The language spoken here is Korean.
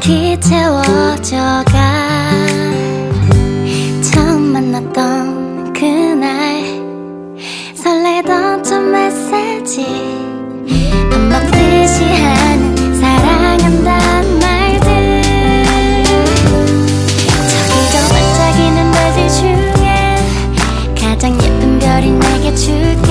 깊이 채워져가 처음 만났던 그날 설레던 첫 메시지. 밥 먹듯이 하는 사랑한단 말들. 저기저 반짝이는 날들 중에 가장 예쁜 별이 내게 줄